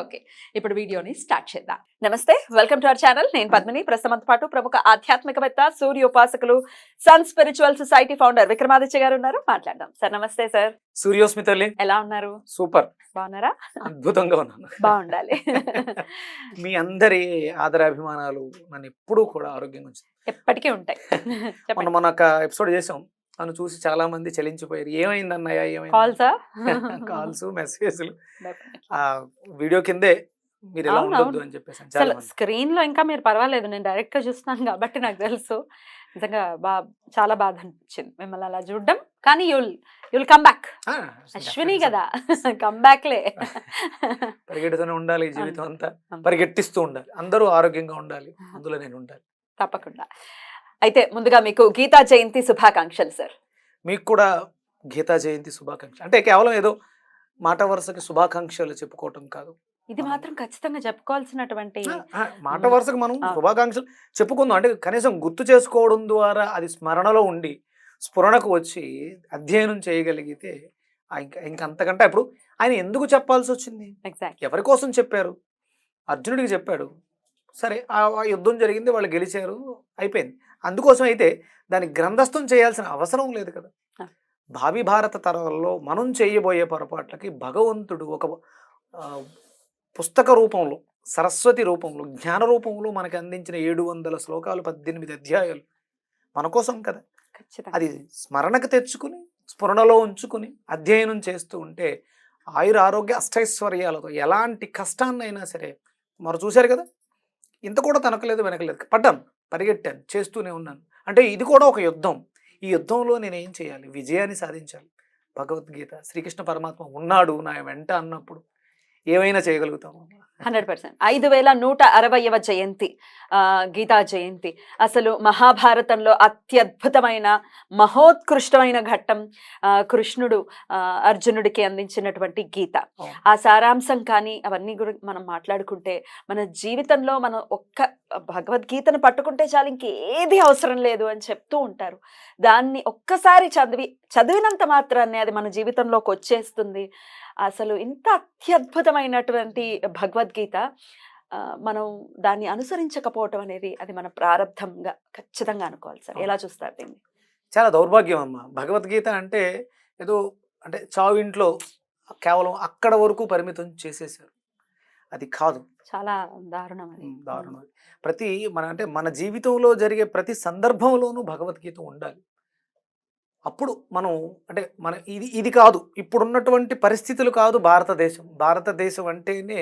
Okay ఇప్పుడు వీడియోని start చేద్దాం. నమస్తే వెల్కమ్ టు అవర్ ఛానల్. నేను పద్మిని. ప్రస్తుతంతో పాటు ప్రముఖ ఆధ్యాత్మికవేత్త సూర్య ఉపాసకులు sun spiritual society founder Vikramaditya garu ఉన్నారు. మాట్లాడదాం. సార్ నమస్తే సార్. సూర్యోస్మి తల్లి ఎలా ఉన్నారు? సూపర్. బాగున్నారా? అద్భుతంగా ఉన్నాను. బాగుండాలి. మీ అందరి ఆదరాభిమానాలు నన్ను ఎప్పుడూ కూడా ఆరోగ్యంగా ఉంచుతాయి. ఎప్పటికీ ఉంటాయి. మన ఒక ఎపిసోడ్ చేసాం నన్ను చూసి చాలా మంది చలించిపోయారు. ఏమైంది అన్నయ్య ఏమైంది? కాల్సా? కాల్స్ మెసేజ్లు. ఆ వీడియో కిందే మీరు ఎలా ఉండొద్దు. అని చెప్పేసి స్క్రీన్లో ఇంకా మీరు పర్వాలేదు. నేను డైరెక్ట్గా చూస్తున్నాను కాబట్టి నాకు తెలుసు. నిజంగా బా చాలా బాధ అనిపించింది మిమ్మల్ని అలా చూడడం. కానీ you'll you'll come back. Ashwini. కదా. కమ్ బ్యాక్ లే పరిగెడుతూనే ఉండాలి జీవితం అంతే. పరిగెట్టిస్తూ ఉండాలి. అందరూ ఆరోగ్యంగా ఉండాలి. అందులో నేను ఉండాలి. తప్పకుండా. అయితే ముందుగా మీకు గీతా జయంతి శుభాకాంక్షలు సార్. మీకు కూడా గీతా జయంతి శుభాకాంక్షలు. అంటే కేవలం ఏదో మాట వరుసకి శుభాకాంక్షలు చెప్పుకోవటం కాదు. ఇది మాత్రం ఖచ్చితంగా చెప్పుకోవాల్సినటువంటి మాట. వరుసకు మనం. శుభాకాంక్షలు చెప్పుకుందాం. అంటే కనీసం గుర్తు చేసుకోవడం ద్వారా అది స్మరణలో ఉండి స్ఫురణకు వచ్చి అధ్యయనం చేయగలిగితే ఇంకా ఇంకా అంతకంటే ఇప్పుడు ఆయన ఎందుకు చెప్పాల్సి వచ్చింది? ఎవరి కోసం చెప్పారు? అర్జునుడికి చెప్పాడు. సరే ఆ యుద్ధం జరిగింది వాళ్ళు గెలిచారు అయిపోయింది. అందుకోసం అయితే దాన్ని గ్రంథస్థం చేయాల్సిన అవసరం లేదు కదా. భావి భారత తరాల్లో మనం చేయబోయే పొరపాట్లకి భగవంతుడు ఒక పుస్తక రూపంలో సరస్వతి రూపంలో జ్ఞాన రూపంలో మనకి అందించిన ఏడు వందల శ్లోకాలు పద్దెనిమిది అధ్యాయాలు మన కోసం కదా. అది స్మరణకు తెచ్చుకుని స్ఫురణలో ఉంచుకుని అధ్యయనం చేస్తూ ఉంటే ఆయుర ఆరోగ్య అష్టైశ్వర్యాలతో ఎలాంటి కష్టాన్నైనా సరే మరి చూశారు కదా? ఇంత కూడా తనకలేదు వెనకలేదు. పడ్డాను పరిగెట్టాను చేస్తూనే ఉన్నాను. అంటే ఇది కూడా ఒక యుద్ధం. ఈ యుద్ధంలో నేను ఏం చేయాలి? విజయాన్ని సాధించాలి. భగవద్గీత శ్రీకృష్ణ పరమాత్మ ఉన్నాడు నా వెంట అన్నప్పుడు ఏమైనా చేయగలుగుతాము హండ్రెడ్ పర్సెంట్. ఐదు వేల నూట అరవైవ జయంతి గీతా జయంతి. అసలు మహాభారతంలో అత్యద్భుతమైన మహోత్కృష్టమైన ఘట్టం కృష్ణుడు అర్జునుడికి అందించినటువంటి గీత. ఆ సారాంశం కానీ అవన్నీ గురించి మనం మాట్లాడుకుంటే మన జీవితంలో మనం ఒక్క భగవద్గీతను పట్టుకుంటే చాలు ఇంకేది అవసరం లేదు అని చెప్తూ ఉంటారు. దాన్ని ఒక్కసారి చదివి చదివినంత మాత్రాన్ని అది మన జీవితంలోకి వచ్చేస్తుంది. అసలు ఇంత అత్యద్భుతమైనటువంటి భగవద్గీత మనం దాన్ని అనుసరించకపోవటం అనేది అది మన ప్రారంధంగా ఖచ్చితంగా అనుకోవాలి సార్. ఎలా చూస్తారు దీన్ని? చాలా దౌర్భాగ్యం అమ్మ భగవద్గీత అంటే ఏదో అంటే చావింట్లో కేవలం అక్కడ వరకు పరిమితం చేసేసారు. అది కాదు. చాలా దారుణం దారుణం. ప్రతి మన అంటే మన జీవితంలో జరిగే ప్రతి సందర్భంలోనూ భగవద్గీత ఉండాలి. అప్పుడు మనం అంటే మన ఇది ఇది కాదు. ఇప్పుడున్నటువంటి పరిస్థితులు కాదు భారతదేశం. భారతదేశం అంటేనే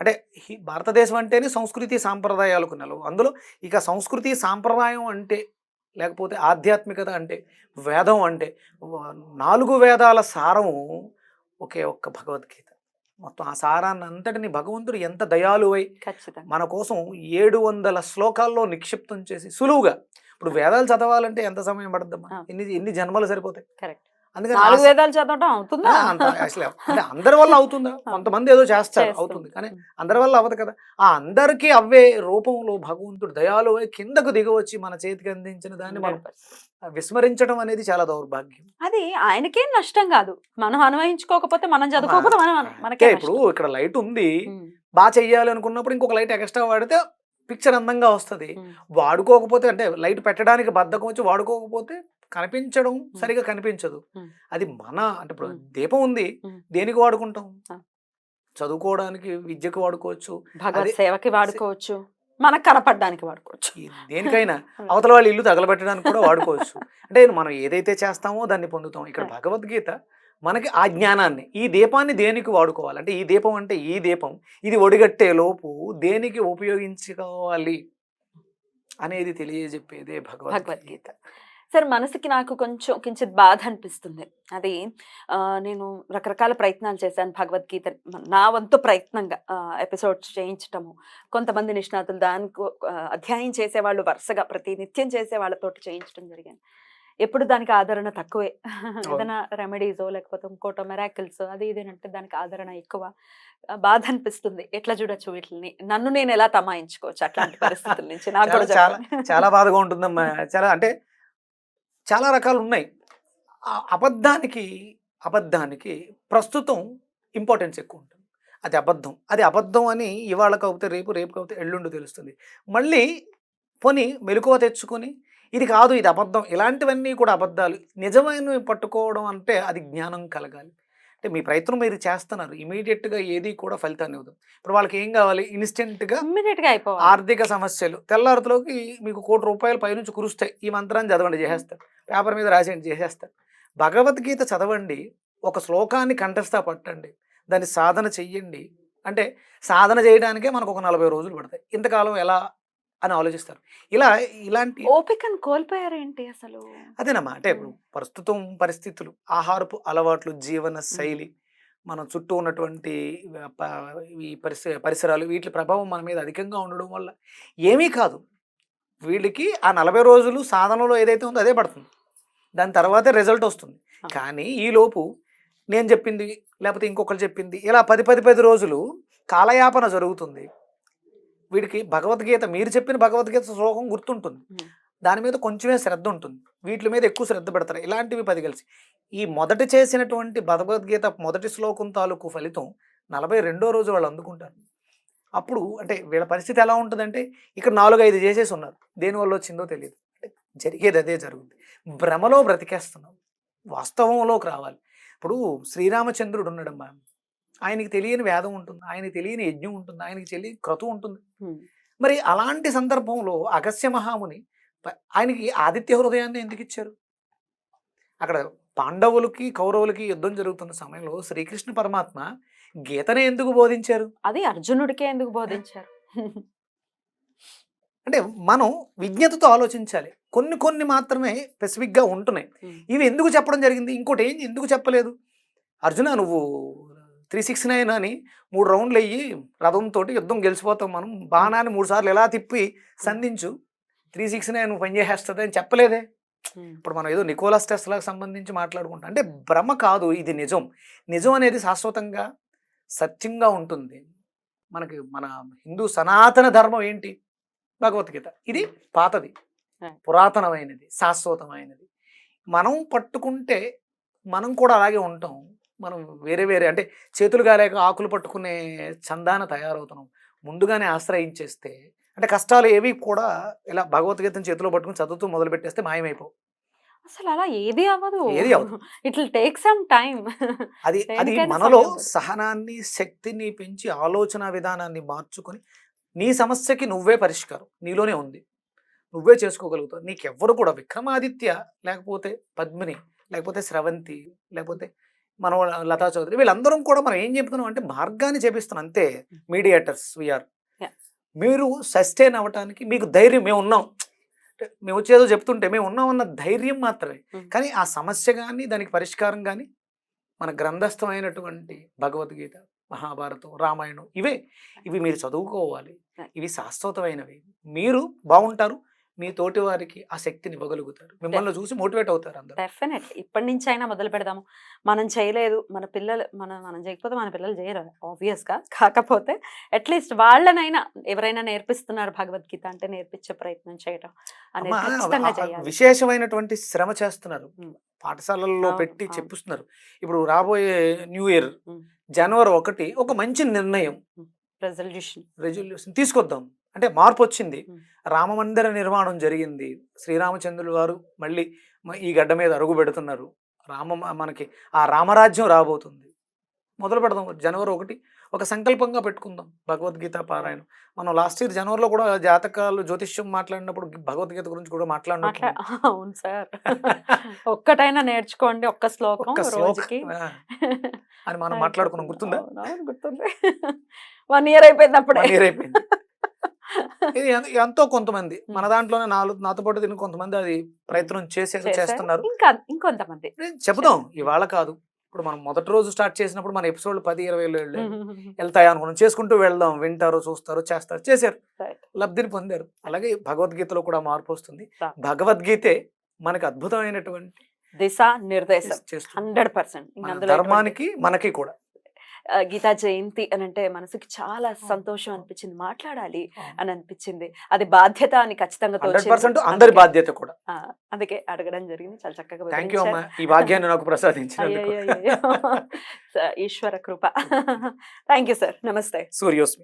అంటే ఈ భారతదేశం అంటేనే సంస్కృతి సాంప్రదాయాలకు నెలవు. అందులో ఇక సంస్కృతి సాంప్రదాయం అంటే లేకపోతే ఆధ్యాత్మికత అంటే వేదం అంటే నాలుగు వేదాల సారము ఒకే ఒక్క భగవద్గీత. మొత్తం ఆ సారాన్ని అంతటిని భగవంతుడు ఎంత దయాలువై మన కోసం ఏడు వందల శ్లోకాల్లో నిక్షిప్తం చేసి సులువుగా. ఇప్పుడు వేదాలు చదవాలంటే ఎంత సమయం పడుద్దమ్మా ఆ. ఎన్ని ఎన్ని జన్మలు సరిపోతాయి? కరెక్ట్. నాలుగు ఆ- వేదాలు చదవటం అవుతుందా? అసలు అంటే అందరి వల్ల అవుతుందా? కొంతమంది ఏదో చేస్తారు. అవుతుంది. కానీ అందరి వల్ల అవ్వదు కదా. ఆ అందరికీ అవే రూపంలో భగవంతుడు దయాలు కిందకు దిగవచ్చి మన చేతికి అందించిన దాన్ని మనం 100%. విస్మరించడం అనేది చాలా దౌర్భాగ్యం. అది ఆయనకేం నష్టం కాదు. మనం అన్వయించుకోకపోతే మనం చదువుకోకపోతే మనం మనకే ఇప్పుడు ఇక్కడ లైట్ ఉంది. బాగా చెయ్యాలి అనుకున్నప్పుడు ఇంకొక లైట్ ఎక్స్ట్రా వాడితే పిక్చర్ అందంగా వస్తుంది. వాడుకోకపోతే అంటే లైట్ పెట్టడానికి బద్ధకం వచ్చి వాడుకోకపోతే కనిపించడం సరిగా కనిపించదు. అది మన అంటే ఇప్పుడు. దీపం ఉంది. దేనికి వాడుకుంటాం. చదువుకోవడానికి విద్యకు వాడుకోవచ్చు. భగవత్ సేవకి వాడుకోవచ్చు. మనకు కనపడడానికి వాడుకోవచ్చు. దేనికైనా అవతల వాళ్ళ ఇల్లు తగలబెట్టడానికి కూడా వాడుకోవచ్చు. అంటే మనం ఏదైతే చేస్తామో దాన్ని పొందుతాం. ఇక్కడ. భగవద్గీత మనకి ఆ జ్ఞానాన్ని ఈ దీపాన్ని దేనికి వాడుకోవాలి? అంటే ఈ దీపం అంటే ఈ దీపం. ఇది ఒడిగట్టే లోపు దేనికి ఉపయోగించుకోవాలి? అనేది తెలియజెప్పేదే భగవద్గీత. సార్ మనసుకి నాకు కొంచెం కించిత్ బాధ అనిపిస్తుంది అది నేను రకరకాల ప్రయత్నాలు చేశాను భగవద్గీత నా వంతు ప్రయత్నంగా ఎపిసోడ్స్ చేయించటము. కొంతమంది నిష్ణాతులు దానికి అధ్యాయం చేసేవాళ్ళు వరుసగా ప్రతి నిత్యం చేసే వాళ్ళతోటి చేయించడం జరిగింది. ఎప్పుడు దానికి ఆదరణ తక్కువే. ఏదైనా రెమెడీస్ లేకపోతే ఇంకోటో మెరాకిల్స్ అది ఇది అంటే దానికి ఆదరణ ఎక్కువ బాధ అనిపిస్తుంది ఎట్లా చూడొచ్చు వీటిని నన్ను నేను ఎలా తమాయించుకోవచ్చు అట్లాంటి పరిస్థితుల నుంచి? నాకు. చాలా బాధగా ఉంటుందమ్మా. చాలా అంటే చాలా రకాలు ఉన్నాయి అబద్ధానికి అబద్ధానికి ప్రస్తుతం ఇంపార్టెన్స్ ఎక్కువ ఉంటుంది అది అబద్ధం. అది అబద్ధం అని ఇవాళ కాకపోతే రేపు రేపు కాకపోతే ఎల్లుండి తెలుస్తుంది. మళ్ళీ పోని మెలకువ తెచ్చుకొని ఇది కాదు ఇది అబద్ధం. ఇలాంటివన్నీ కూడా అబద్ధాలు నిజమైనవి పట్టుకోవడం అంటే అది జ్ఞానం కలగాలి. అంటే మీ ప్రయత్నం మీరు చేస్తున్నారు. ఇమీడియట్గా ఏది కూడా ఫలితాన్ని ఇవ్వదు. ఇప్పుడు వాళ్ళకి ఏం కావాలి? ఇన్స్టెంట్గా ఇమ్మీడియట్గా అయిపోవాలి. ఆర్థిక సమస్యలు. తెల్లారితలోకి మీకు కోటి రూపాయలు పైనుంచి కురుస్తాయి. ఈ మంత్రాన్ని చదవండి చేసేస్తారు. పేపర్ మీద రాసేయండి చేసేస్తారు. భగవద్గీత చదవండి ఒక శ్లోకాన్ని కంఠస్థ పట్టండి దాన్ని సాధన చెయ్యండి. అంటే సాధన చేయడానికే మనకు ఒక నలభై రోజులు పడతాయి. ఇంతకాలం ఎలా అని ఆలోచిస్తారు. ఇలా ఇలాంటి ఓపికను కోల్పోయారేంటి అసలు? అదేనమ్మా అంటే ఇప్పుడు ప్రస్తుతం పరిస్థితులు ఆహారపు అలవాట్లు జీవన శైలి మన చుట్టూ ఉన్నటువంటి ఈ పరిస పరిసరాలు వీటి ప్రభావం మన మీద అధికంగా ఉండడం వల్ల ఏమీ కాదు. వీళ్ళకి ఆ నలభై రోజులు సాధనలో ఏదైతే ఉందో అదే పడుతుంది. దాని తర్వాతే రిజల్ట్ వస్తుంది. కానీ ఈలోపు నేను చెప్పింది లేకపోతే ఇంకొకరు చెప్పింది ఇలా పది పది పది రోజులు కాలయాపన జరుగుతుంది. వీడికి భగవద్గీత మీరు చెప్పిన భగవద్గీత శ్లోకం గుర్తుంటుంది. దాని మీద కొంచెమే శ్రద్ధ ఉంటుంది. వీటి మీద ఎక్కువ శ్రద్ధ పెడతారు. ఇలాంటివి పది కలిసి. ఈ మొదట చేసినటువంటి భగవద్గీత మొదటి శ్లోకం తాలూకు ఫలితం నలభై రెండో రోజు వాళ్ళు అందుకుంటారు. అప్పుడు అంటే వీళ్ళ పరిస్థితి ఎలా ఉంటుందంటే ఇక్కడ నాలుగు ఐదు చేసేసి ఉన్నారు. దేనివల్ల వచ్చిందో తెలియదు. అంటే జరిగేది అదే జరుగుతుంది భ్రమలో బ్రతికేస్తున్నాం. వాస్తవంలోకి రావాలి. ఇప్పుడు శ్రీరామచంద్రుడు ఉన్నాడమ్మా ఆయనకి తెలియని వేదం ఉంటుంది ఆయనకి తెలియని యజ్ఞం ఉంటుంది ఆయనకి తెలియని క్రతు ఉంటుంది. మరి అలాంటి సందర్భంలో అగస్త్య మహాముని ఆయనకి ఆదిత్య హృదయాన్ని ఎందుకు ఇచ్చారు? అక్కడ పాండవులకి కౌరవులకి యుద్ధం జరుగుతున్న సమయంలో శ్రీకృష్ణ పరమాత్మ గీతనే ఎందుకు బోధించారు? అది అర్జునుడికే ఎందుకు బోధించారు? అంటే మనం విజ్ఞతతో ఆలోచించాలి. కొన్ని కొన్ని మాత్రమే స్పెసిఫిక్గా ఉంటున్నాయి. ఇవి ఎందుకు చెప్పడం జరిగింది? ఇంకోటి ఏం ఎందుకు చెప్పలేదు? అర్జున నువ్వు త్రీ సిక్స్ నైన్ అని మూడు రౌండ్లు అయ్యి రథంతో యుద్ధం గెలిచిపోతాం మనం. బాణాన్ని మూడు సార్లు ఎలా తిప్పి సంధించు. త్రీ సిక్స్ నైన్ పని చేసేస్తుంది అని చెప్పలేదే. ఇప్పుడు మనం ఏదో నికోలస్ టెస్లాకి సంబంధించి మాట్లాడుకుంటాం. అంటే భ్రమ కాదు ఇది నిజం. నిజం అనేది శాశ్వతంగా సత్యంగా ఉంటుంది. మనకి మన హిందూ సనాతన ధర్మం ఏంటి? భగవద్గీత. ఇది పాతది. పురాతనమైనది శాశ్వతమైనది. మనం పట్టుకుంటే మనం కూడా అలాగే ఉంటాం. మనం వేరే వేరే అంటే చేతులు కాలేక ఆకులు పట్టుకునే చందాన తయారవుతున్నాం. ముందుగానే ఆశ్రయించేస్తే అంటే కష్టాలు ఏవి కూడా ఇలా భగవద్గీతను చేతిలో పట్టుకుని చదువుతూ మొదలు పెట్టేస్తే మాయమైపోవు. అసలు అలా ఏది అవ్వదు. ఏది అవ్వదు. It will take some time అది అది మనలో. సహనాన్ని శక్తిని పెంచి ఆలోచన విధానాన్ని మార్చుకొని నీ సమస్యకి నువ్వే పరిష్కారం. నీలోనే ఉంది. నువ్వే చేసుకోగలుగుతావు. నీకెవ్వరు కూడా విక్రమాదిత్య లేకపోతే పద్మిని లేకపోతే స్రవంతి లేకపోతే మన లతా చౌదరి వీళ్ళందరం కూడా మనం ఏం చెప్తున్నాం అంటే మార్గాన్ని చేపిస్తున్నాం. అంతే మీడియేటర్స్ వీఆర్. మీరు సస్టైన్ అవ్వటానికి మీకు ధైర్యం మేము ఉన్నాం. మేము వచ్చేదో చెప్తుంటే మేము ఉన్నామన్న ధైర్యం మాత్రమే. కానీ ఆ సమస్య కానీ దానికి పరిష్కారం కానీ మన గ్రంథస్థమైనటువంటి భగవద్గీత మహాభారతం రామాయణం ఇవే. ఇవి మీరు చదువుకోవాలి. ఇవి శాశ్వతమైనవి. మీరు బాగుంటారు. మీ తోటి వారికి ఆ శక్తిని ఇవ్వగలుగుతారు. మిమ్మల్ని చూసి మోటివేట్ అవుతారు అందరూ. డెఫినెట్ ఇప్పటి నుంచి అయినా మొదలు పెడదాము. మనం చేయలేదు. మన పిల్లలు మన మనం చేయకపోతే మన పిల్లలు చేయరు. ఆబ్వియస్గా కాకపోతే అట్లీస్ట్ వాళ్ళనైనా ఎవరైనా నేర్పిస్తున్నారు భగవద్గీత అంటే నేర్పించే ప్రయత్నం చేయటం అనేది విశేషమైనటువంటి శ్రమ చేస్తున్నారు. పాఠశాలల్లో పెట్టి. చెప్పిస్తున్నారు. ఇప్పుడు రాబోయే న్యూ ఇయర్. జనవరి ఒకటి ఒక మంచి నిర్ణయం. రెజల్యూషన్. రెజల్యూషన్ తీసుకొద్దాం. అంటే మార్పు వచ్చింది. రామమందిర నిర్మాణం జరిగింది. శ్రీరామచంద్రులు వారు మళ్ళీ ఈ గడ్డ మీద అడుగు పెడుతున్నారు. రామ మనకి ఆ రామరాజ్యం రాబోతుంది. మొదలు పెడదాం. జనవరి ఒకటి ఒక సంకల్పంగా పెట్టుకుందాం. భగవద్గీత పారాయణం. మనం లాస్ట్ ఇయర్ జనవరిలో కూడా జాతకాలు జ్యోతిష్యం మాట్లాడినప్పుడు భగవద్గీత గురించి కూడా మాట్లా మాట్లాడినప్పుడు అవును సార్. ఒక్కటైనా నేర్చుకోండి. ఒక్క శ్లోకం రోజుకి. అని మనం మాట్లాడుకున్నాం. గుర్తుందా? గుర్తుంది. వన్ ఇయర్ అయిపోయింది అప్పుడే. year అయిపోయింది. ఇది ఎంతో కొంతమంది. మన దాంట్లోనే నాలుగు నాతో పాటు తిని కొంతమంది అది ప్రయత్నం చేసే. చేస్తున్నారు. ఇంకా ఇంకొంతమంది. చెబుదాం. ఇవాళ కాదు. ఇప్పుడు మనం మొదటి రోజు స్టార్ట్ చేసినప్పుడు మన ఎపిసోడ్ పది ఇరవై వెళ్ళాయి. వెళ్తాయి అనుకున్నాం. చేసుకుంటూ వెళ్దాం. వింటారు చూస్తారు చేస్తారు చేశారు. లబ్ధిని పొందారు. అలాగే భగవద్గీతలో కూడా మార్పు వస్తుంది. భగవద్గీతే మనకి అద్భుతమైనటువంటి దిశ నిర్దేశం. Hundred percent. మన ధర్మానికి మనకి కూడా. గీతా జయంతి అని అంటే మనసుకి చాలా సంతోషం అనిపించింది మాట్లాడాలి అని అనిపించింది. అది బాధ్యత అని ఖచ్చితంగా అందరి బాధ్యత కూడా. అందుకే అడగడం జరిగింది. చాలా చక్కగా ఈ భాగ్యాన్ని నాకు ఈశ్వర కృప. Thank you sir. నమస్తే. సూర్యోస్మి.